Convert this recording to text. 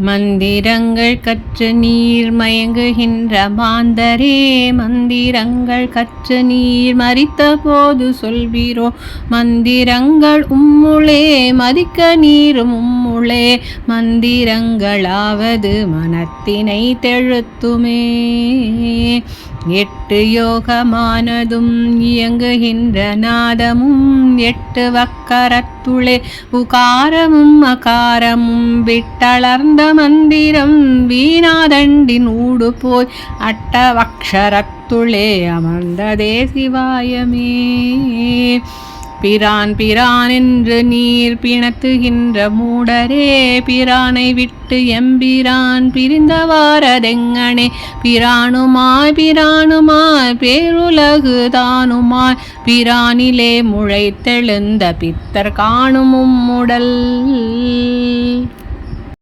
மந்திரங்கள் கற்று நீர் மயங்குகின்ற மாந்தரே மந்திரங்கள் கற்று நீர் மறித்த போது சொல்வீரோ மந்திரங்கள் உம்முளே மதிக்க நீரும் உம்முளே மந்திரங்களாவது மனத்தினை தெழுத்துமே. எட்டு யோகமானதும் இயங்குகின்ற நாதமும் எட்டு வக்கரத்துளே உகாரமும் அகாரமும் விட்டளர்ந்த மந்திரம் வீணாதண்டின் ஊடு போய் அட்டவக்ஷரத்துளே அமர்ந்ததே சிவாயமே. பிரான் பிரான் என்று நீர் பிணத்துகின்ற மூடரே பிரானை விட்டு எம்பிரான் பிரிந்தவாரதெங்கனே. பிரானுமாய் பிரானுமாய் பேருலகு தானுமாய் பிரானிலே முளைத்தெழுந்த பித்தர் காணும் உம்முடல்